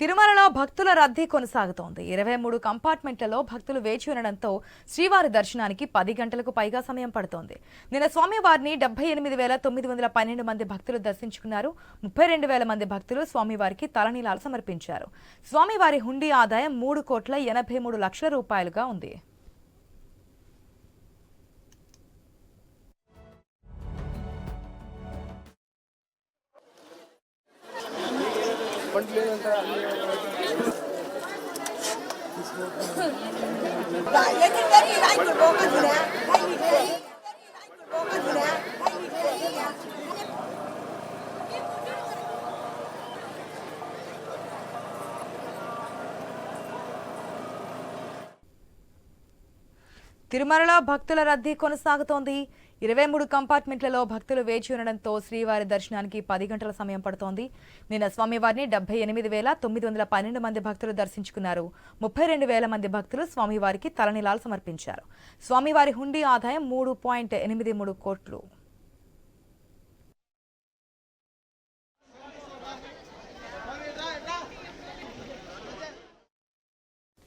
తిరుమలలో భక్తుల రద్దీ కొనసాగుతోంది. ఇరవై మూడు కంపార్ట్మెంట్లలో భక్తులు వేచి ఉండడంతో శ్రీవారి దర్శనానికి పది గంటలకు పైగా సమయం పడుతోంది. నిన్న స్వామివారిని డెబ్బై ఎనిమిది వేల తొమ్మిది వందల పన్నెండు మంది భక్తులు దర్శించుకున్నారు. ముప్పై రెండు వేల మంది భక్తులు స్వామివారికి తలనీలాలు సమర్పించారు. స్వామివారి హుండీ ఆదాయం మూడు కోట్ల ఎనభై మూడు లక్షల రూపాయలుగా ఉంది. తిరుమలలో భక్తుల రద్దీ కొనసాగుతోంది. ఇరవై మూడు కంపార్ట్మెంట్లలో భక్తులు వేచి ఉండడంతో శ్రీవారి దర్శనానికి పది గంటల సమయం పడుతోంది. నిన్న స్వామివారిని డెబ్బై ఎనిమిది వేల తొమ్మిది వందల పన్నెండు మంది భక్తులు దర్శించుకున్నారు. ముప్పై రెండు వేల మంది భక్తులు స్వామివారికి తలనీలాలు సమర్పించారు. స్వామివారి హుండీ ఆదాయం మూడు పాయింట్ ఎనిమిది మూడు కోట్లు.